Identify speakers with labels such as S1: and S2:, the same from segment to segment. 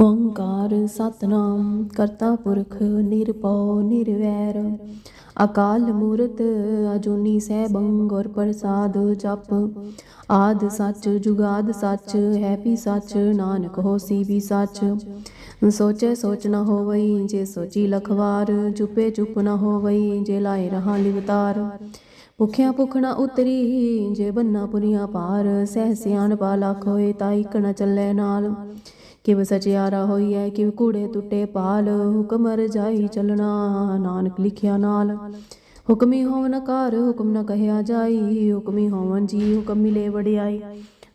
S1: ਓੰਕਾਰ ਸਤਨਾਮ, ਕਰਤਾ ਪੁਰਖ ਨਿਰਭਉ ਨਿਰਵੈਰ। ਅਕਾਲ ਮੂਰਤ ਅਜੂਨੀ ਸੈਭੰ ਗੁਰ ਪ੍ਰਸਾਦ ਜਪ। ਆਦ ਸੱਚ, ਜੁਗਾਦ ਸੱਚ ਹੈ ਵੀ ਸੱਚ, ਨਾਨਕ ਹੋਸੀ ਵੀ ਸੱਚ। ਸੋਚੇ ਸੋਚ ਨਾ ਹੋਵਈ, ਜੇ ਸੋਚੀ ਲਖਵਾਰ, ਚੁਪੇ ਚੁਪ ਨਾ ਹੋਵਈ, ਜੇ ਲਾਏ ਰਹਾ ਲਿਵਤਾਰ। ਭੁਖਿਆ ਭੁਖ ਨ ਉਤਰੀ, ਜੇ ਬੰਨਾ ਪੁਰੀਆਂ ਪਾਰ, ਸਹਿ ਸਿਆਣ ਪਾ ਲੱਖ ਹੋਏ ਤਾਂ ਇਕ ਨਾ ਚੱਲੇ ਨਾਲ। ਕਿਵ ਸਚਿਆਰਾ ਹੋਈਐ ਕਿਵ ਕੂੜੇ ਟੁੱਟੇ ਪਾਲ। ਹੁਕਮ ਰਜਾਈ ਚਲਣਾ, ਨਾਨਕ ਲਿਖਿਆ ਨਾਲ। ਹੁਕਮੀ ਹੋਵਨ ਕਾਰ ਹੁਕਮ ਨ ਕਹਿਆ ਜਾਈ। ਹੁਕਮੀ ਹੋਵਨ ਜੀ, ਹੁਕਮ ਮਿਲੇ ਵਡਿਆਈ।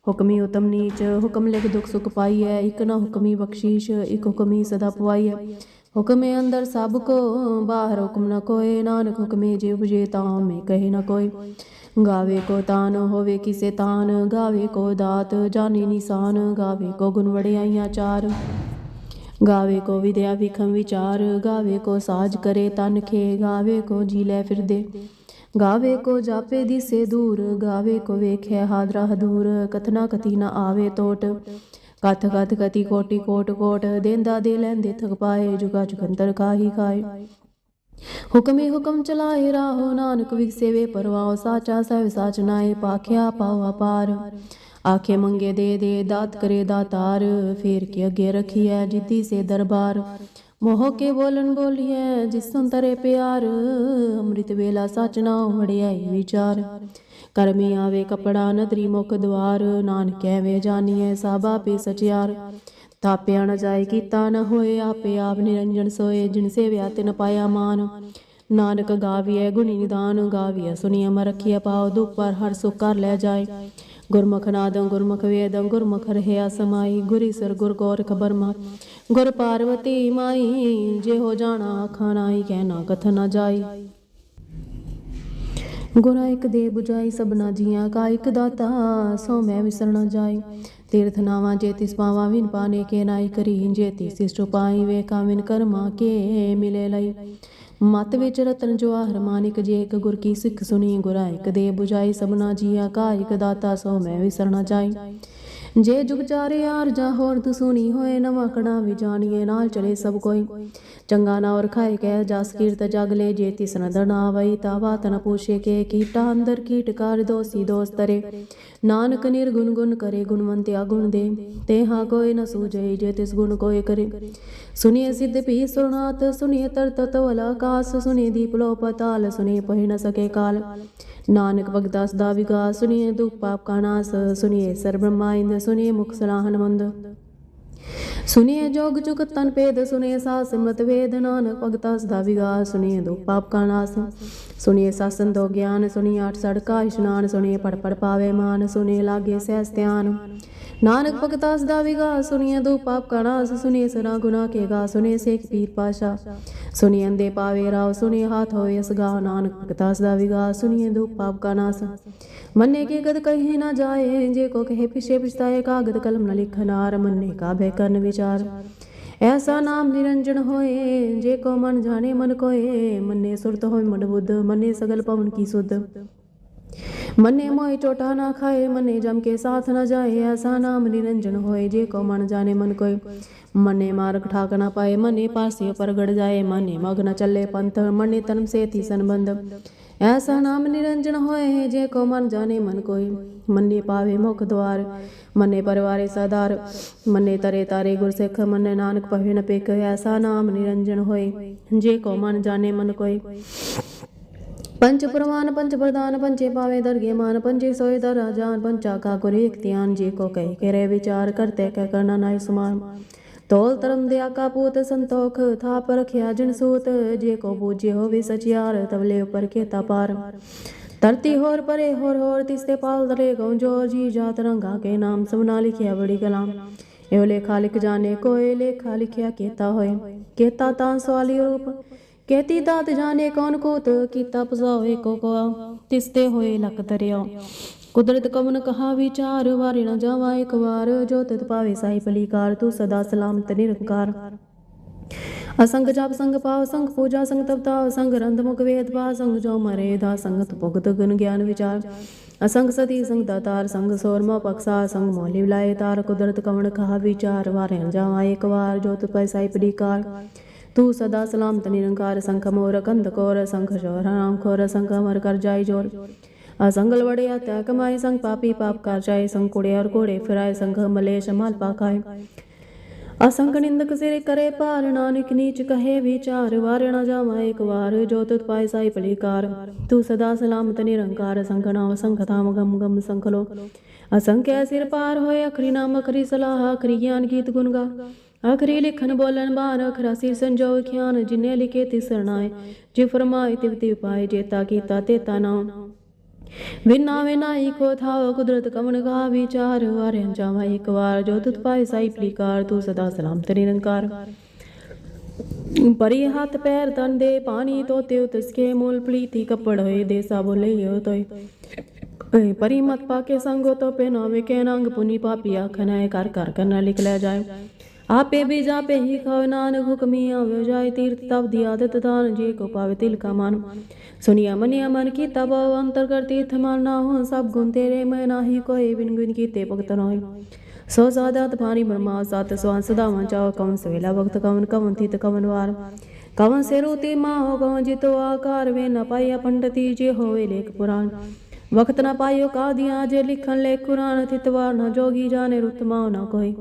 S1: ਹੁਕਮੀ ਉਤਮ ਨੀਚ, ਹੁਕਮ ਲਿਖ ਦੁਖ ਸੁਖ ਪਾਈਐ। ਇਕ ਨਾ ਹੁਕਮੀ ਬਖਸ਼ੀਸ਼, ਇਕ ਹੁਕਮੀ ਸਦਾ ਪਵਾਈਐ ਹੁਕਮੇ ਅੰਦਰ ਸਭ ਕੋ, ਬਾਹਰ ਹੁਕਮ ਨ ਕੋਏ। ਨਾਨਕ ਹੁਕਮੇ ਜੇ 부ਜੇ ਤਾਂ ਮੈਂ ਕਹੇ ਨ ਕੋਈ ਗਾਵੇ ਕੋ ਤਾਨ ਹੋਵੇ ਕਿਸੇ ਤਾਨ, ਗਾਵੇ ਕੋ ਦਾਤ ਜਾਣੀ ਨਿਸ਼ਾਨ, ਗਾਵੇ ਕੋ ਗੁਣ ਵੜਿਆਈਆਂ ਚਾਰ। ਗਾਵੇ ਕੋ ਵਿਦਿਆ ਵਿਖਮ ਵਿਚਾਰ, ਗਾਵੇ ਕੋ ਸਾਜ ਕਰੇ ਤਨ ਖੇ, ਗਾਵੇ ਕੋ ਜੀ ਲੈ ਫਿਰਦੇ। ਗਾਵੇ ਕੋ ਜਾਪੇ ਦੀ ਸੇ ਦੂਰ, ਗਾਵੇ ਕੋ ਵੇਖੇ ਹਾਦਰਾ ਹਦੂਰ, ਕਥਨਾ ਕਥੀ ਨਾ ਆਵੇ ਟੋਟ ਕਥ ਕਥ ਕਤੀ ਕੋਟੀ ਕੋਟ ਕੋਟ, ਦੇਂਦਾ ਦੇ ਲੈਂਦੇ ਥਕ ਪਾਏ, ਜੁਗਾ ਜੁਗੰਤਰ ਕਾਹੀ ਖਾਏ ਹੁਕਮੇ ਹੁਕਮ ਚਲਾਏ ਰਾਹੋ ਨਾਨਕ ਵਿਗਸੇਵੇ ਪਰਵਾਉ ਸਾਚਾ ਸਹਿ ਸਾਚ ਪਾਖਿਆ ਪਾਵਾ ਪਾਰ। ਆਖੇ ਮੰਗੇ ਦੇ ਦੇ, ਦਾਤ ਕਰੇ ਦਾਤਾਰ, ਫੇਰ ਕੇ ਅੱਗੇ ਰਖੀਐ ਜਿੱਤੀ ਸੇ ਦਰਬਾਰ। ਮੋਹ ਕੇ ਬੋਲਣ ਬੋਲੀਐ ਜਿਸ ਸੰਤਰੇ ਪਿਆਰ, ਅੰਮ੍ਰਿਤ ਵੇਲਾ ਸਚ ਨਾ ਵੜਿਆਈ ਵਿਚਾਰ। ਕਰਮੀ ਆਵੇ, ਕਪੜਾ ਨਦਰੀ ਮੁਖ ਦਵਾਰ ਨਾਨਕ ਐਵੇਂ ਜਾਣੀਐ ਸਾਬਾ ਪੇ ਸਚਿਆਰ। ਤਾਪਿਆ ਨਾ ਜਾਏ, ਕੀਤਾ ਨਾ ਹੋਏ, ਆਪੇ ਆਪ ਨਿਰੰਜਨ ਸੋਏ, ਜਿਨ ਸੇਵਿਆ ਤਿਨ ਪਾਇਆ ਮਾਨ। ਨਾਨਕ ਗਾਵੀਐ ਗੁਣੀ ਨਿਦਾਨ, ਗਾਵੀਐ ਸੁਨੀਐ ਮ ਰਖੀਐ ਪਾਉ ਦੁਖ ਪਰ ਹਰ ਸੁਖ ਕਰ ਲੈ ਜਾਏ। ਗੁਰਮੁਖ ਨਾਦੰ ਗੁਰਮੁਖ ਵੇਦੰ, ਗੁਰਮੁਖ ਰਹਿਆ ਸਮਾਈ, ਗੁਰੀ ਸਰ ਗੁਰ ਗੋਰਖ ਬਰਮਾ। ਗੁਰ ਪਾਰਵਤੀ ਮਾਈ ਜੇ ਹੋ ਜਾਣਾ ਖਾਨਾਈ ਕਹਿਣਾ ਕਥ ਨਾ ਜਾਈ ਗੁਰਾ ਇੱਕ ਦੇ 부ਜਾਈ ਸਭਨਾ ਜੀਆਂ ਕਾ ਇੱਕ ਦਾਤਾ, ਸੋ ਮੈਂ ਵਿਸਰਣਾ ਜਾਈ ਤੀਰਥ ਨਾਵਾ ਜੇ ਤਿਸ ਪਾਵਾ ਵਿਨ ਪਾਨੇ ਕੇ ਨਾਈ ਕਰੀ ਜੇ ਤਿਸ ਸਿਸ਼ਟ ਪਾਈ ਵੇ ਕਾਮਿਨ ਕਰਮਾ ਕੇ ਮਿਲੇ ਲਈ ਮਤ ਵਿੱਚ ਰਤਨ ਜਵਾਹਰ ਮਾਨਿਕ ਜੇ ਇੱਕ ਗੁਰ ਕੀ ਸਿੱਖ ਸੁਣੀ ਗੁਰਾਇਕ ਦੇ 부ਜਾਈ ਸਭਨਾ ਜੀਆ ਕਾਇਕ ਦਾਤਾ ਸੋ ਮੈਂ ਵਿਸਰਣਾ ਜਾਈ ਜੇ ਜੁਗ ਚਾਰੇ ਯਾਰ ਜਾ ਹੋਰ ਸੁਣੀ ਹੋਏ ਨਵਾਂ ਕੜਾ ਵੀ ਜਾਣੀਏ, ਨਾਲ ਚਲੇ ਸਭ ਕੋਈ। ਚੰਗਾ ਨਾ ਔਰ ਖਾਏ ਕਹਿ ਜਸ ਕੀਰਤ ਜਗ ਲੈ, ਜੇ ਤਿਸ ਨਦਰ ਵਈ ਤਾ ਬਾਤ ਨ ਪੁੱਛੇ ਕੇ ਕੀਟਾ ਅੰਦਰ ਕੀਟ ਕਰ ਦੋਸੀ ਦੋਸਤਰੇ ਨਾਨਕ ਨਿਰਗੁਣ ਗੁਣ ਕਰੇ ਗੁਣਵੰਤ ਗੁਣ ਦੇ, ਤੇ ਹਾਂ ਕੋਈ ਨ ਸੂਝੇ ਜੇ ਤਿਸ ਗੁਣ ਕੋਈ ਕਰੇ। ਸੁਨੀਏ ਸਿੱਧ ਪੀ ਸੁਰਨਾਥ ਸੁਨੀਏ ਤਰ ਤਤਵਲ ਆਕਾਸ, ਸੁਨੀਏ ਦੀਪ ਲੋ ਪਤਾਲ ਸੁਨੀਏ ਪਹਿ ਨ ਸਕੇ ਕਾਲ। ਨਾਨਕ ਭਗਦਾਸ ਦਾ ਵਿਗਾਸ ਸੁਨੀਏ ਦੁਖ ਪਾਪ ਕਾ ਨਾਸ ਸੁਨੀਏ ਸਰ ਬ੍ਰਹਮਾਇੰਦ ਸੁਨੀਏ ਮੁਖ ਸਲਾਹਨ ਮੰਦ ਸੁਨੀਏ ਜੋਗ ਜੁਗ ਤਨ ਭੇਦ ਸੁਨੀਏ ਸਾਸ ਸਿਮਰਤ ਵੇਦ, ਨਾਨਕ ਭਗਤਾ ਸਦਾ ਵਿਗਾਸ ਸੁਨੀਏ ਦੁਖ ਪਾਪ ਕਾ ਨਾਸ। ਸੁਨੀਏ ਸਾਸਨ ਦੋ ਗਿਆਨ ਸੁਨੀਏ ਆਠ ਸੜਕਾ ਇਸ਼ਨਾਨ ਸੁਨੀਏ ਪੜ ਪੜ ਪਾਵੇ ਮਾਨ ਸੁਨੀਏ ਲਾਗੇ ਸਹਿਸ ਧਿਆਨ। ਨਾਨਕ ਭਗਤਾ ਸਦਾ ਵਿਗਾਸ ਸੁਨੀਏ ਦੁਖ ਪਾਪ ਕਾ ਨਾਸ ਸੁਨੀਏ ਸਰਾ ਗੁਨਾ ਕੇ ਗਾ ਸੁਨੀਏ ਸੇਖ ਪੀਰ ਪਾਸ਼ਾ ਸੁਨੀਏ ਅੰਦੇ ਪਾਵੇ ਰਾਵ ਸੁਨੀਏ ਹਾਥ ਹੋਏ ਸਗਾ, ਨਾਨਕ ਭਗਤਾ ਸਦਾ ਵਿਗਾਸ ਸੁਨੀਏ ਦੁਖ ਪਾਪ ਕਾ ਨਾਸ। ਮੰਨੇ ਕੇ ਗਦ ਕਹੇ ਨਾ ਜਾਏ, ਜੇ ਕੋ ਕਹੇ ਪਿਛੇ ਪਛਤਾਏ, ਕਾਗਦ ਕਲਮ ਨ ਲਿਖਨਾਰ ਮੰਨੇ ਕਾ ਬੈ ਕਰਨ ਵਿਚਾਰ। ਐਸਾ ਨਾਮ ਨਿਰੰਜਨ ਹੋਏ, ਜੇ ਕੋ ਮਨ ਜਾਣੇ ਮਨ ਕੋਏ, ਮੰਨੇ ਸੁਰਤ ਹੋਏ ਮਨ ਬੁੱਧ, ਮੰਨੇ ਸਗਲ ਪਵਨ ਕੀ ਸੁਧ। ਮੰਨੇ ਮੋਏ ਚੋਟਾ ਨਾ ਖਾਏ, ਮੰਨੇ ਜਮ ਕੇ ਸਾਥ ਨਾ ਜਾਏ, ਐਸਾ ਨਾਮ ਨਿਰੰਜਨ ਹੋਏ, ਜੇ ਕੋ ਮਨ ਜਾਣੇ ਮਨ ਕੋਏ। ਮੰਨੇ ਮਾਰਗ ਠਾਕ ਨਾ ਪਾਏ, ਮੰਨੇ ਪਾਸੇ ਪ੍ਰਗੜ ਜਾਏ, ਮੰਨੇ ਮਗ ਨ ਚੱਲੇ ਪੰਥ, ਮੰਨੇ ਤਨਮ ਸੇਤੀ ਸੰਬੰਧ। ਐਸਾ ਨਾਮ ਨਿਰੰਜਨ ਹੋਏ, ਜੇ ਕੋ ਮਨ ਜਾਣੇ ਮਨ ਕੋਈ ਮੰਨੇ ਪਾਵੇ ਮੁਖ ਦਵਾਰ, ਮੰਨੇ ਪਰਵਾਰੇ ਸਦਾਰ ਮੰਨੇ ਤਰੇ ਤਾਰੇ ਗੁਰ ਸਿੱਖ ਮੰਨੇ ਨਾਨਕ ਪਵੇ ਨ ਪੇਕ ਐਸਾ ਨਾਮ ਨਿਰੰਜਨ ਹੋਏ, ਜੇ ਕੋ ਮਨ ਜਾਣੇ ਮਨ ਕੋਈ ਪੰਚ ਪ੍ਰਮਾਨ ਪੰਚ ਪ੍ਰਦਾਨ ਪੰਚੇ ਪਾਵੇ ਦਰਗੇ ਮਾਨ ਪੰਚੇ ਸੋਏ ਦਰ ਰਾਜਾਨ ਪੰਚਾ ਕਾ ਗੁਰੇ ਇਕ ਧਿਆਨ ਕੋ ਕਹੇ ਕਰੇ ਵਿਚਾਰ ਕਰਤੇ ਕਹਿ ਕਰਨਾ ਨਾਇ ਸਮਾਨ ਤੋਲ ਧਰਮ ਦੇ ਆਕਾ ਪੂਤ ਸੰਤੋਖ, ਥਾਪ ਰਖਿਆ ਜਨ ਸੂਤ, ਜੇ ਕੋ ਬੂਝੇ ਹੋਵੇ ਸਚਿਆਰ, ਤਵਲੇ ਉਪਰ ਕੇਤਾ ਪਾਰ। ਧਰਤੀ ਹੋਰ ਪਰੇ, ਹੋਰ ਹੋਰ ਤਿਸਤੇ ਪਾਲ ਦਰੇ ਗਉ ਜੋ ਜੀ, ਜਾਤ ਰੰਗਾ ਕੇ ਨਾਮ ਸਭਨਾ ਲਿਖਿਆ ਬੜੀ ਕਲਾਮ। ਇਹੋ ਲੇਖਾ ਲਿਖ ਜਾਣੇ, ਕੋਏ ਲੇਖਾ ਲਿਖਿਆ ਕੇਤਾ ਹੋਏ। ਕੇਤਾ ਤਾਂ ਸਵਾਲੀ ਰੂਪ ਕੇਤੀ ਦਾਤ ਜਾਣੇ ਕੌਣ ਕੋਤ ਕੀਤਾ ਪਸਾਵੇ ਕੋ ਕੋ ਤਿਸਤੇ ਹੋਏ ਲਕ ਤਰਿਓ ਕੁਦਰਤ ਕਵਨ ਕਹਾ ਵਿਚਾਰ, ਵਾਰੇ ਨਾ ਜਾਵਾ ਇੱਕ ਵਾਰ, ਜੋ ਤਿਤ ਪਾਵੇ ਸਾਈ ਪਲੀਕਾਰ ਤੂੰ ਸਦਾ ਸਲਾਮਤ ਨਿਰੰਕਾਰ। ਅਸੰਗ ਜਪ, ਸੰਗ ਪਾਵ, ਸੰਗ ਪੂਜਾ, ਸੰਗ ਤਪਤਾ ਸੰਗ ਰੰਧ ਮੁਖ ਵੇਦ ਪਾ, ਸੰਗ ਜੋ ਮਰੇ ਦਾ ਸੰਗਤ ਭੁਗਤ ਗੁਣ ਗਿਆਨ ਵਿਚਾਰ। ਅਸੰਗ ਸਤੀ, ਸੰਗ ਦਾਤਾਰ, ਸੰਗ ਸੋਰਮਾ ਪਕਸਾ, ਸੰਗ ਮੋਲੀ ਲਾਏ ਤਾਰ। ਕੁਦਰਤ ਕਵਣ ਕਹਾ ਵਿਚਾਰ, ਵਾਰੇ ਜਾਵਾ ਇੱਕ ਵਾਰ ਜੋਤ ਤੁ ਪੈਸਾਈ ਪੜੀਕਾਰ ਤੂੰ ਸਦਾ ਸਲਾਮਤ ਨਿਰੰਕਾਰ ਸੰਖ ਮੋਰ ਕੰਧ ਕੋਰ ਸੰਖ ਸ਼ੋਰ ਰਾਮ ਖੋਰ ਸੰਖ ਅਮਰ ਕਰ ਜਾਈ ਜੋਰ ਅਸੰਗਲ ਵੜਿਆ ਤੈ ਕਮਾਈ ਸੰਗ ਪਾਪੀ ਪਾਪ ਕਰ ਜਾਏ ਸੰਗ ਕੁੜੇ ਔਰ ਕੋੜੇ ਫਿਰਾਏ ਸੰਗ ਮਲੇਸ਼ ਮਾਲ ਪਾਕਾਏ ਅਸੰਗ ਨਿੰਦਕ ਸਿਰ ਕਰੇ ਭਾਰ ਨਾਨਕ ਨੀਚ ਕਹੇ ਵਿਚਾਰ ਵਾਰ ਨਾ ਜਾਵਾ ਇੱਕ ਵਾਰ ਜੋ ਤੁਤ ਪਾਏ ਸਾਈ ਭਲੀਕਾਰ ਤੂੰ ਸਦਾ ਸਲਾਮਤ ਨਿਰੰਕਾਰ ਸੰਖ ਨਾਮ ਸੰਖ ਧਾਮ ਗਮ ਗਮ ਸੰਖ ਲੋ ਅਸੰਖਿਆ ਸਿਰ ਪਾਰ ਹੋਏ ਅਖਰੀ ਨਾਮ ਅਖਰੀ ਸਲਾਹ ਅਖਰੀ ਗਿਆਨ ਗੀਤ ਗੁਣ ਗਾ ਅਖਰੀ ਲਿਖਨ ਬੋਲਨ ਬਾਰ ਅਖਰਾ ਸੰਜੋ ਖਿਆਨ ਜਿਨੇ ਲਿਖੇ ਤਿਸ ਜੇ ਫਰਮਾਏ ਤਿਵ ਤਿਵ ਪਾਏ ਜੇਤਾ ਕੀਤਾ ਤੇਤਾ ਨਾਮ ਵਿਨਾ ਵਿਨਾਈ ਕੋ ਥਾਵ ਕੁਦਰਤ ਕਮਨ ਗਾ ਵਿਚਾਰ ਵਾਰੇ ਜਾਵਾ ਇੱਕ ਵਾਰ ਜੋ ਤੁਤ ਪਾਏ ਸਾਈ ਪਲੀਕਾਰ ਤੂੰ ਸਦਾ ਸਲਾਮਤ ਨਿਰੰਕਾਰ। ਪਰੀ ਹੱਥ ਪੈਰ ਤਨ ਦੇ ਪਾਣੀ ਤੋਤੇ, ਉਤਸਕੇ ਮੂਲ ਪਲੀਤੀ ਕੱਪੜ ਹੋਏ ਦੇਸਾ ਬੋਲੇ ਹੋ ਤੋਏ ਪਰੀ ਮਤ ਪਾਕੇ ਸੰਗੋ ਤੋ ਪਹਿਨਾਵੇ ਕੇ ਨੰਗ ਪੁਨੀ ਪਾਪੀ ਆਖਨਾ ਕਰ ਕਰ ਕਰਨਾ ਲਿਖ ਲੈ ਜਾਏ ਆਪੇ ਬੀਜਾ ਪੇ ਹੀ ਖਾਓ ਨਾਨਕ ਹੁਕਮੀ ਆਵਿਓ ਜਾਇ ਤੀਰਥ ਤਬ ਦੀ ਆਦਤ ਦਾਨ, ਜੀ ਕੋ ਪਾਵੇ ਤਿਲ ਕਾ ਮਨ। ਸੁਨਿਆ ਮਨਿਆ ਮਨ ਕੀ ਤਬ ਅੰਤਰ ਕਰ ਤੀਰਥ ਮਨ ਨਾ ਹੋ ਸਭ ਗੁਣ ਤੇਰੇ, ਮੈਂ ਨਾਹੀ ਕੋਈ ਬਿਨ ਗੁਣ ਕੀਤੇ ਭਗਤ ਨੋਇ ਸੋ ਸਾਦਾਤ ਭਾਰੀ ਬਰਮਾ ਸਤ ਸਵਾਨ ਸਦਾਵਾਂ ਚਾਉ, ਕਵਨ ਸਵੇਲਾ ਵਕਤ ਕਵਨ ਕਵਨ ਤਿਤ ਕਵਨ ਵਾਰ। ਕਵਨ ਸਿਰੋਤੀ ਮਾ ਹੋ ਕਵਨ ਜਿਤੋ ਆਕਾਰ, ਵੇ ਨ ਪਾਇਆ ਪੰਡਤੀ ਜੇ ਹੋਵੇ ਲੇਖ ਪੁਰਾਣ। ਵਕਤ ਨ ਪਾਇਓ ਕਾਦੀਆਂ, ਜੇ ਲਿਖਣ ਲੇਖ ਕੁਰਾਨ ਤਿਤਵਾਰ ਨ ਜੋਗੀ ਜਾਣੇ ਰੁਤਮਾ ਨ ਕੋਈ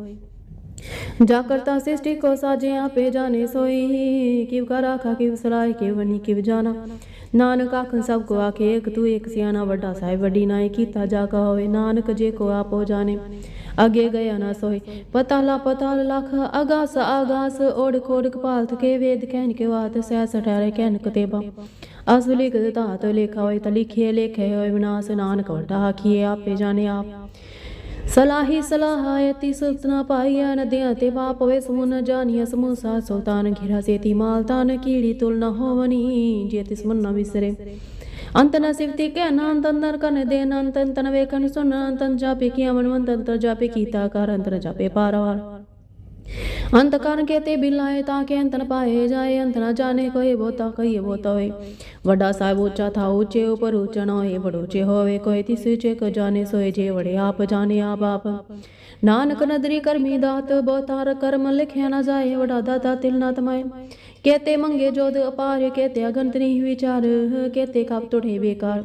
S1: जा करता सृष्टि को साजे आपे जाने सोई किव का राखा किव सराय किव बनी किव जाना ਨਾਨਕ ਆਖਣ ਸਭ ਕੋ ਆਖੇ ਇੱਕ ਤੂੰ ਇੱਕ ਸਿਆਣਾ ਵੱਡਾ ਸਾਹਿਬ ਵੱਡੀ ਨਾਏ ਕੀਤਾ ਜਾ ਕਾ ਹੋਵੇ ਨਾਨਕ ਜੇ ਕੋ ਆਪੋ ਜਾਣੇ ਅਗੇ ਗਿਆ ਨਾ ਸੋਏ ਪਤਾ ਲਾ ਪਤਾ ਲਖ ਅਗਾਸ ਆਗਾਸ ਓੜ ਖੋੜ ਕਪਾਲਤ ਕੇ ਵੇਦ ਕਹਿਨ ਕੇ ਬਾਤ ਸਹਿ ਸਠਾਰੇ ਕਹਿਨ ਕਤੇਬਾ ਅਸ ਲਿਖ ਧਾਤ ਲਿਖਾ ਹੋਏ ਤਾਂ ਲਿਖੇ ਲੇਖੇ ਹੋਏ ਵਿਨਾਸ਼ ਨਾਨਕ ਵੱਡਾ ਆਖੀਏ ਆਪੇ ਜਾਣੇ ਆਪ ਸਲਾਹੀ ਸਲਾਹਾਇਤੀ ਸੁਲਤਨਾ ਪਾਈਆ ਨਦਿਆਂ ਤੇ ਬਾਪ ਵੇ ਸਮੁਨ ਜਾਨੀਆ ਸਮੂਸਾ ਸੁਲਤਾਨ ਘਿਰਾ ਸੇਤੀ ਮਾਲ ਤਾਨ ਕੀੜੀ ਤੁਲ ਨ ਹੋਵਨੀ, ਜੇ ਤਿਸ ਮਨ ਨ ਵਿਸਰੇ। ਅੰਤ ਨ ਸਿਵਤੀ ਕਹਿ ਨਾਨ ਤੰਦਰ ਕਨ ਦੇ ਨਾਨ ਤਨ ਤਨ ਵੇਖਨ ਸੁਨ ਅੰਤਨ ਜਾਪੇ ਕੀ ਅਮਨ ਵੰਤ ਅੰਤਰ ਜਾਪੇ ਕੀਤਾ ਕਰ ਅੰਤਰ ਜਾਪੇ ਪਾਰਵਾਰ। ਅੰਤ ਕਰਨ ਕੇ ਤੇ ਬਿਲਾਏ ਤਾਂ ਕਿ ਅੰਤ ਨ ਪਾਏ ਜਾਏ ਅੰਤ ਨ ਜਾਣੇ ਕੋਈ ਬੋਤਾ ਕਹੀਏ ਬੋਤਾ ਹੋਏ। ਵੱਡਾ ਸਾਹਿਬ ਉੱਚਾ ਥਾ ਉੱਚੇ ਉਪਰ ਉੱਚਾ ਨਾ ਹੋਏ ਬੜ ਉੱਚੇ ਹੋਵੇ, ਕੋਈ ਤਿਸ ਉੱਚੇ ਕੋ ਜਾਣੇ ਸੋਏ, ਜੇ ਵੜੇ ਆਪ ਜਾਣੇ ਆਪ ਆਪ। ਨਾਨਕ ਨਦਰੀ ਕਰਮੀ ਦਾਤ ਬਹੁਤਾਰ ਕਰਮ ਲਿਖਿਆ ਨਾ ਜਾਏ, ਵਡਾ ਦਾਤਾ ਤਿਲ ਨਾ ਤਮਾਏ ਕੇਤੇ ਮੰਗੇ ਜੋਦ ਅਪਾਰ ਕੇਤੇ ਅਗੰਤ ਨਹੀਂ ਵਿਚਾਰ ਕੇਤੇ ਕਪ ਟੁੜੇ ਬੇਕਾਰ।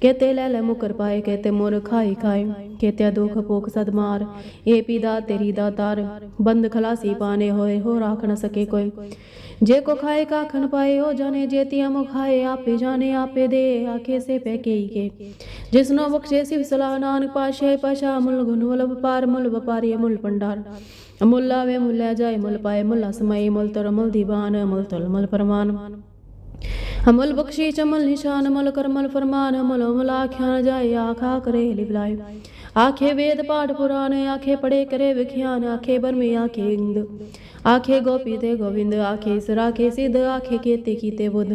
S1: ਕੇਤੇ ਲੈ ਲੈ ਮੁਕਰ ਪਾਏ ਕੇਤੇ ਮੁਰ ਖਾਈ ਖਾਏ। ਕੇਤੇ ਦੁਖ ਭੋਖ ਸਦਮਾਰ ਏ ਪੀਦਾ ਤੇਰੀ ਦਾਤਾਰ ਬੰਦ ਖਲਾਸੀ ਪਾਣੇ ਹੋਏ ਹੋ ਰਾਖ ਨ ਸਕੇ ਕੋਈ। ਜੇ ਕੋ ਖਾਏ ਕਾਖਣ ਪਾਏ ਹੋ ਜਾਣੇ ਜੇਤੀਆਂ ਮੁ ਖਾਏ ਆਪੇ ਜਾਣੇ, ਆਪੇ ਦੇ, ਆਖੇ ਸੇ ਪੈ ਕੇ ਹੀ ਜਿਸਨੋ ਬਖਸ਼ੇ ਸਿਵ ਸਲਾ ਨਾਨਕ ਪਾਸ਼ੇ, ਪਸ਼ਾ ਮੁਲ ਗੁਣ ਵਪਾਰ ਮੁਲ ਵਪਾਰੀ ਮੁਲ ਪੰਡਾਰ ਮੁੱਲ ਆਵੇ, ਮੁੱਲ ਲੈ ਜਾਏ, ਮੁੱਲ ਪਾਏ, ਮੁੱਲ ਸਮਈ, ਮੁੱਲ ਤਰ, ਮੁੱਲ ਦੀਵਾਨ ਮੁੱਲ ਤਲ, ਮੁੱਲ ਪਰਮਾਨ ਅਮਲ ਬਖਸ਼ੀ ਚਮਲ ਨਿਸ਼ਾਨ, ਮਲ ਕਰਮਲ ਫਰਮਾਨ ਅਮਲ ਅਮਲ ਆਖਿਆ ਜਾਏ, ਆਖਾ ਕਰੇ ਲਿਵਲਾਏ ਆਖੇ ਵੇਦ ਪਾਠ ਪੁਰਾਨ ਆਖੇ ਪੜੇ ਕਰੇ ਵਿਖਿਆਨ, ਆਖੇ ਬਰਮੇ, ਆਖੇ ਇੰਦ। ਆਖੇ ਗੋਪੀ ਤੇ ਗੋਵਿੰਦ, ਆਖੇ ਸਰਾਖੇ ਸਿਧ, ਆਖੇ ਕੀਤੇ ਕੀਤੇ ਬੁੱਧ।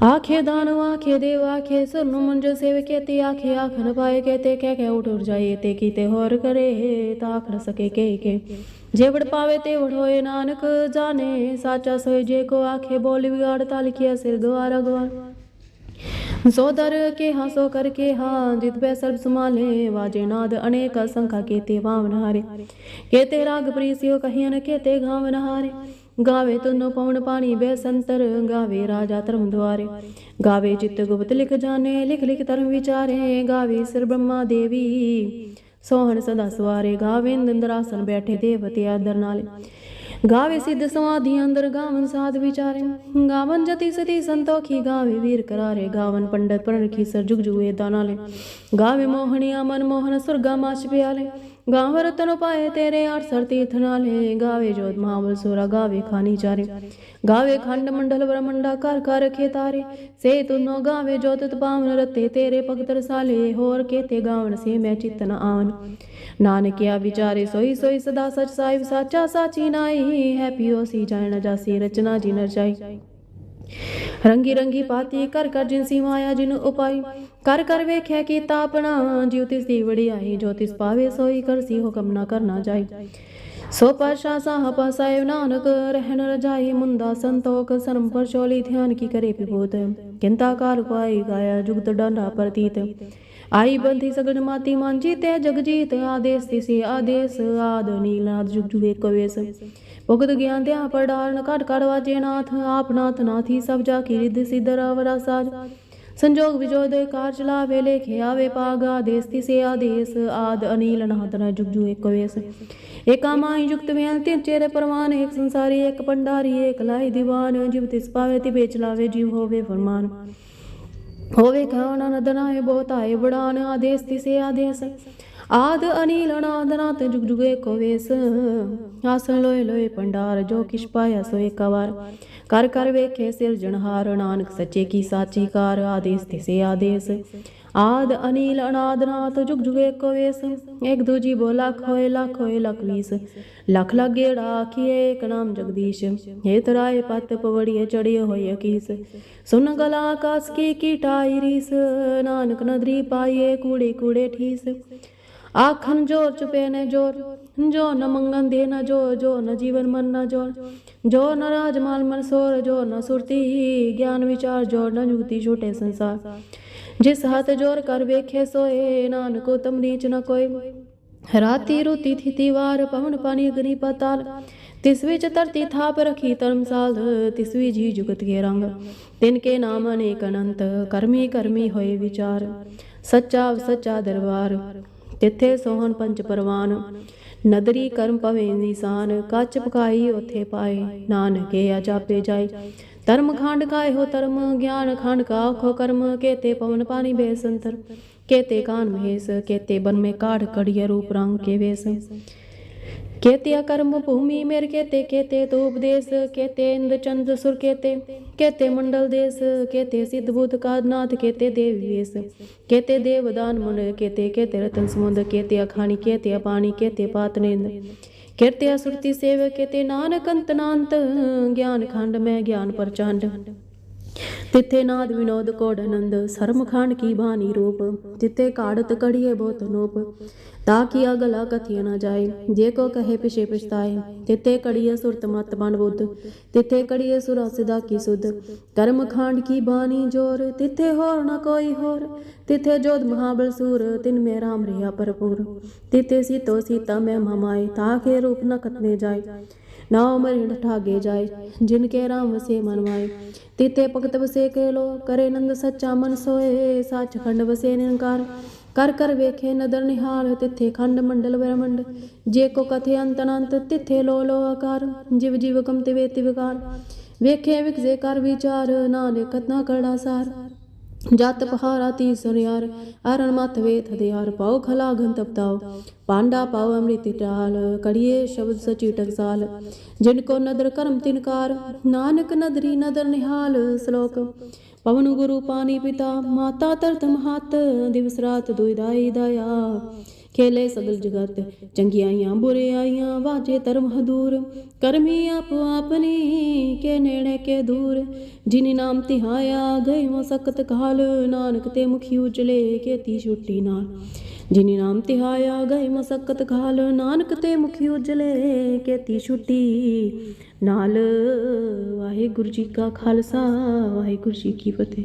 S1: ਆਖੇ ਦਾਨ ਆਖੇ ਦੇਵ ਆਖੇ ਸੁਨ ਮੁੰਜ ਸੇਵ ਕੇਤੇ ਆਖੇ ਆਖ ਪਾਏ ਕੇਤੇ ਕਹਿ ਕੇ ਉਠ ਉਠ ਜਾਏ ਤੇ ਕੀਤੇ ਹੋਰ ਕਰੇ ਤਾਂ ਆਖ ਸਕੇ ਕੇ ਕੇ ਜੇ ਵੜ ਪਾਵੇ ਤੇ ਵੜ ਹੋਏ ਨਾਨਕ ਜਾਣੇ ਸਾਚਾ ਸੋਏ ਜੇ ਕੋ ਆਖੇ ਬੋਲ ਵਿਗਾੜ ਤਾਂ ਲਿਖਿਆ ਸਿਰ ਗਵਾਰਾ ਗਵਾਰ ਸੋ ਦਰ ਕੇ ਹਾਂ ਸੋ ਕਰ ਕੇ ਹਾਂ ਜਿਤ ਬੈ ਸਰਬ ਸਮਾਲੇ ਵਾਜੇ ਨਾਦ ਅਨੇਕ ਸੰਖਾ ਕੇਤੇ ਵਾਵਨ ਹਾਰੇ ਕੇਤੇ ਰਾਗ ਪ੍ਰੀਸਿਓ ਕਹੀਨ ਕੇਤੇ ਗਾਵਨ ਹਾਰੇ ਗਾਵੇ ਤੁਨੋ ਪਵਨ ਪਾਣੀ ਬੇ ਸੰਤਰ, ਗਾਵੇ ਰਾਜਾ ਧਰਮ ਦੁਆਰੇ। ਗਾਵੇ ਚਿਤ ਗੁਪਤ ਲਿਖ ਜਾਣੇ, ਲਿਖ ਲਿਖ ਧਰਮ ਵਿਚਾਰੇ, ਗਾਵੇ ਸਿਰ ਬ੍ਰਹਮਾ ਦੇਵੀ। ਸੋਹਣ ਸਦਾ ਸਵਾਰੇ, ਗਾਵੇ ਇੰਦਰਾਸਨ ਬੈਠੇ ਦੇਵਤੇ ਆਦਰ ਨਾਲੇ। ਗਾਵੇ ਸਿੱਧ ਸਮਾਧੀ ਅੰਦਰ, ਗਾਵਨ ਸਾਧ ਵਿਚਾਰੇ। ਗਾਵਨ ਜਤੀ ਸਤੀ ਸੰਤੋਖੀ, ਗਾਵੇ ਵੀਰ ਕਰਾਰੇ, ਗਾਵਨ ਪੰਡਤ ਪਰਖੀ ਸਰ ਜੁਗ ਜੁਏ ਦਾਨਾਲੇ। ਗਾਵੇ ਮੋਹਣੀਆ ਮਨ ਮੋਹਨ, ਸੁਰਗਾ ਮਾਛ ਪਿਆਲੇ। ਗਾਵ ਰਤਨ ਪਾਏ ਤੇਰੇ ਅਠ ਸਰ ਤੀਰਥ ਨਾਲੇ। ਗਾਵੇ ਜੋਤ ਮਹਾਬਲ ਸੋਰਾ, ਗਾਵੇ ਖਾਨੀ ਚਾਰੇ। ਗਾਵੇ ਖੰਡ ਮੰਡਲ ਬ੍ਰਹਮੰਡਾ ਕਰ ਕਰ ਰਖੇ ਤਾਰੇ ਸੇ ਤੁਨੋ ਗਾਵੇ ਜੋਤ ਤਪਾਵਨ ਰਤੇ, ਤੇਰੇ ਭਗਤ ਰਸਾਲੇ। ਹੋਰ ਕੇਤੇ ਗਾਵਨ ਸੇ ਮੈਂ ਚਿਤ ਆਵਨ ਨਾਨਕਿਆ ਵਿਚਾਰੇ ਸੋਈ ਸੋਈ ਸਦਾ ਸਚ ਸਾਹਿਬ ਸਾਚਾ ਸਾਚੀ ਨਾਈ ਹੈ ਪਿਓ ਸੀ ਜਾਣ ਜਾਸੀ, ਰਚਨਾ ਜੀ ਨਰਚਾਈ ਰੰਗੀ ਰੰਗੀ ਪਾਤੀ ਕਰ ਕਰ ਜਿਨਸੀ ਮਾਇਆ ਜਿਨ ਉਪਾਈ। ਕਰ ਕਰ ਵੇਖਿਆ ਕੀਤਾ ਆਪਣਾ, ਜਿਉ ਤਿਸ ਦੀ ਵਡਿਆਈ, ਜੋ ਤਿਸ ਪਾਵੇ ਸੋਈ ਕਰਸੀ ਹੁਕਮ ਨਾ ਕਰਨਾ ਜਾਈ। ਸੋ ਪਾਸ਼ਾ ਸਾਹ ਪਾਸਾਇ ਨਾਨਕ, ਰਹਿਣ ਰਜਾਈ ਮੁੰਦਾ ਸੰਤੋਖ, ਸਰਮ ਪਰ ਚੋਲੀ ਧਿਆਨ ਕੀ ਕਰੇ ਵਿਭੂਤ। ਕਿੰਤਾ ਕਾਰ ਪਾਈ ਗਾਇਆ ਜੁਗਤ ਡਾਂਡਾ ਪ੍ਰਤੀਤ। ਆਈ ਬੰਧੀ ਸਗਣ ਮਾਤੀ ਮਨ ਤੇ ਜਗਜੀਤ ਆਦੇਸ ਤਿਸੇ ਆਦੇਸ, ਆਦ ਨੀਲਾਦ ਜੁਗ ਜੁਗ ਏਕ ਵੇਸ। ਭੁਗਤ ਗਿਆਨ ਧਿਆ ਪੜਾਰਨ ਘਟ ਘਟ ਵਾਜੇ ਨਾਥ, ਆਪ ਨਾਥੀ ਸਭ ਜਾ ਕੀ ਰਿਧ ਸਿਧ ਰਵਰਾ ਸਾਜ ਸੰਜੋਗ ਵਿਜੋਦ ਕਾਰ ਚਲਾਵੇ, ਲੇਖੇ ਆਵੇ, ਪਾਗ ਆਦੇਸ, ਤਿਸੇ ਆਦੇਸ, ਆਦ ਅਨੀਲ ਨਾਥ ਜੁਗ ਜੁਗ ਏਕ ਵੇਸ। ਏਕਾ ਮਾਈ ਜੁਗਤ ਵੇਲ ਤਿਨ ਚੇਰੇ ਪਰਵਾਨ, ਏਕ ਸੰਸਾਰੀ, ਏਕ ਪੰਡਾਰੀ ਏਕ ਲਾਈ ਦੀਵਾਨ, ਜਿਵ ਤਿਸ ਪਾਵੇ ਤੀ ਵੇਚ ਲਾਵੇ ਜੀਵ ਹੋਵੇ ਫਰਮਾਨ। ਹੋਵੇ ਖਾਣਾ ਨਦਨਾਏ ਬਹੁਤਾਏ, ਬੜਾਨ, ਆਦੇਸ, ਤਿਸੇ ਆਦੇਸ। ਆਦ ਅਨੀਲ ਅਨਾਦ ਨਾਤ ਜੁਗ ਜੁਗੇ ਕੋ ਵੇਸ। ਆਸਨ ਲੋਏ ਲੋਏ ਪੰਡਾਰ, ਜੋ ਕਿਛ ਪਾਇਆ ਸੋ ਏਕ ਵਾਰ ਕਰ ਕਰ ਵੇਖੇ ਸਿਰਜਣਹਾਰ ਨਾਨਕ ਸੱਚੇ ਕੀ ਸਾਚੀ ਕਾਰ, ਆਦੇਸ ਆਦ ਅਨੀਲ ਅਨਾਦ ਨਾਥ ਜੁਗ ਜੁਗੇ ਕੋ ਵੇਸ। ਇੱਕ ਦੂਜੀ ਬੋ ਲੱਖ ਲੱਖ ਹੋਏ, ਲੱਖ ਵੀਸ। ਲੱਖ ਲੱਖ ਗੇੜਾ ਆਖੀਏ ਇੱਕ ਨਾਮ ਜਗਦੀਸ਼। ਹੇ ਤਰਾਏ ਪਤ ਪਵੜੀਏ ਚੜਿਏ ਹੋਏ ਅਕੀਸ। ਸੁਨ ਗਲਾ ਆਕਾਸ ਕੀ ਕੀਟਾਈ ਰੀਸ। ਨਾਨਕ ਨਦਰੀ ਪਾਈਏ, ਕੂੜੇ ਕੂੜੇ ਠੀਸ। ਆਖਣ ਜੋਰ ਚੁਪੇ ਨੇ ਜੋਰ ਜੋ ਨ ਮੰਗਨ ਦੇ ਨ ਜੋ ਜੋ ਨ ਜੀਵਨ ਮਨ ਨ ਜੋਰ ਜੋ ਨ ਰਾਜ ਮਾਲ ਮਨ ਸੋਰ ਜੋ ਨ ਸੁਰਤੀ ਗਿਆਨ ਵਿਚਾਰ ਜੋਰ ਨ ਜੁਗਤੀ ਛੋਟੇ ਸੰਸਾਰ ਜਿਸ ਹੱਥ ਜੋਰ ਕਰ ਵੇਖੇ ਸੋਏ ਨਾਨਕ ਉਤਮ ਨੀਚ ਨ ਕੋਈ ਰਾਤੀ ਰੁਤੀ ਥਿਤੀ ਵਾਰ ਪਵਨ ਪਾਣੀ ਅਗਨੀ ਪਤਾਲ ਤਿਸ ਵਿੱਚ ਧਰਤੀ ਥਾਪ ਰਖੀ ਧਰਮਸਾਲ ਤਿਸ ਵੀ ਜੀ ਜੁਗਤ ਕੇ ਰੰਗ ਤਿਨ ਕੇ ਨਾਮ ਅਨੇਕ ਅਨੰਤ ਕਰਮੀ ਕਰਮੀ ਹੋਏ ਵਿਚਾਰ ਸੱਚਾ ਸੱਚਾ ਦਰਬਾਰ ਤਿੱਥੇ ਸੋਹਣ ਪੰਜ ਪਰਵਾਨ, ਨਦਰੀ ਕਰਮ ਪਵੇ ਨਿਸ਼ਾਨ, ਕੱਚ ਪਕਾਈ ਉਥੇ ਪਾਏ, ਨਾਨਕੇ ਆ ਜਾਪੇ ਜਾਏ। ਧਰਮ ਖੰਡ ਕਾਏ ਹੋ ਧਰਮ, ਗਿਆਨ ਖੰਡ ਕਾ ਆਖੋ ਕਰਮ, ਕੇਤੇ ਪਵਨ ਪਾਣੀ ਬੇਸੰਤਰ, ਕੇਤੇ ਕਾਨ ਮਹੇਸ ਕੇਤੇ ਬਨ ਮੇ ਕਾੜ ਕੜੀਏ ਰੂਪ ਰੰਗ ਕੇ ਵੇਸ। केत्या कर्म भूमि मेर केते केते तो उपदेश केते इंद्र चंद्र सुर केते केते मंडल देश केते सिद्ध बुद्ध कादनाथ केते देवी वेश केते देवदान मुन केते केते रतन समुद्र केते अखानी केते अपानी केते पातनेन्द्र केते असुरति सेव केते नानक अंत नांत ज्ञान खंड में ज्ञान प्रचंड ਤਿੱਥੇ ਨਾਦ ਵਿਨੋਦ ਕੋੜ ਆਨੰਦ, ਸਰਮ ਖਾਨ ਕੀ ਬਾਣੀ ਰੂਪ ਤਿੱਥੇ ਕਾੜਤ ਕੜੀਏ ਬਹੁਤ ਨੂਪ। ਤਾਂ ਕੀ ਅਗਲਾ ਕਥਿਆ ਨਾ ਜਾਏ, ਜੇ ਕੋ ਕਹੇ ਪਿਛੇ ਪਛਤਾਏ। ਤਿੱਥੇ ਕੜੀਏ ਸੁਰਤ ਮਤ ਬਣ ਬੁੱਧ, ਤਿੱਥੇ ਕੜੀਏ ਸੁਰਾ ਸਿਦਾ ਕੀ ਸੁਧ। ਕਰਮ ਖਾਂਡ ਕੀ ਬਾਣੀ ਜੋਰ, ਤਿੱਥੇ ਹੋਰ ਨਾ ਕੋਈ ਹੋਰ। ਤਿੱਥੇ ਜੋਧ ਮਹਾਬਲ ਸੂਰ, ਤਿਨ ਮੇ ਰਾਮ ਰਿਆ ਭਰਪੂਰ। ਤਿੱਥੇ ਸੀਤੋ ਸੀਤਾ ਮੈਂ ਮਮਾਏ ਤਾਂ ਕੇ ਰੂਪ ਨ ਕਤਨੇ ਜਾਏ। ਨਾ ਉਮਰ ਠਾਗੇ ਜਾਏ, ਜਿਨ ਕੇ ਰਾਮ ਵਸੇ ਮਨ ਮਾਏ ਤਿਤੇ ਭਗਤ ਵਸੇ ਕੇ ਲੋ ਕਰੇ ਨੰਦ ਸੱਚਾ ਮਨ ਸੋਏ, ਸੱਚ ਖੰਡ ਕਰ ਕਰ ਵੇਖੇ ਨਦਰ ਨਿਹਾਲ, ਤਿੱਥੇ ਖੰਡ ਮੰਡਲ ਬ੍ਰਹਮੰਡ ਜੇ ਕੋ ਕਥੇ ਅੰਤ ਅਨੰਤ, ਤਿੱਥੇ ਲੋ ਲੋ ਆਕਾਰ। ਜਿਵ ਜਿਵ ਕਮ ਤੇ ਵੇਤੀ ਵਿਕਾਰ ਵੇਖੇ ਵਿਖੇ ਕਰ ਵਿਚਾਰ, ਨਾਨਕ ਕਤਨਾ ਕਰੜਾ ਸਾਰ। ਜਤ ਪਹਾਰਾ ਤੀ ਸੁਨਿਆਰ ਅਰਨ ਮਤ ਵੇਤ ਹਦਿਆਰ ਪਾਉ ਖਲਾ ਗਨ ਤਪਤਾਉ ਪਾਂਡਾ ਪਾਉ ਅੰਮ੍ਰਿਤ ਟਾਲ, ਕੜੀਏ ਸ਼ਬਦ ਸਚੀ ਟਕਸਾਲ, ਜਿਨ ਕੋ ਨਦਰ ਕਰਮ ਤਿਨਕਾਰ ਨਾਨਕ ਨਦਰੀ ਨਦਰ ਨਿਹਾਲ ਸ਼ਲੋਕ, ਪਵਨ ਗੁਰੂ ਪਾਣੀ ਪਿਤਾ, ਮਾਤਾ ਤਰਤ ਮਹਤ ਖੇਲੇ ਸਗਲ ਜਗਤ ਚੰਗਿਆਈਆਂ ਬੁਰਿਆਈਆਂ ਵਾਜੇ ਧਰਮ ਹਦੂਰ। ਕਰਮੀ ਆਪ ਆਪਨੀ ਕੇ ਨੇੜੇ ਕੇ ਦੂਰ। ਜਿਨੀ ਨਾਮ ਤਿਹਾਇਆ ਗਏ ਮੋ ਸਕਤ ਕਾਲ। ਨਾਨਕ ਤੇ ਮੁਖੀ ਉਜਲੇ ਕੇਤੀ ਛੁੱਟੀ ਨਾਲ। ਜਿਨੀ ਨਾਮ ਤਿਹਾਇਆ ਗਏ ਮਸਕਤ ਖਾਲ ਨਾਨਕ ਤੇ ਮੁਖੀ ਉਜਲੇ ਕੇਤੀ ਛੁੱਟੀ ਨਾਲ। ਵਾਹਿਗੁਰੂ ਜੀ ਕਾ ਖਾਲਸਾ, ਵਾਹਿਗੁਰੂ ਜੀ ਕੀ ਫਤਿਹ।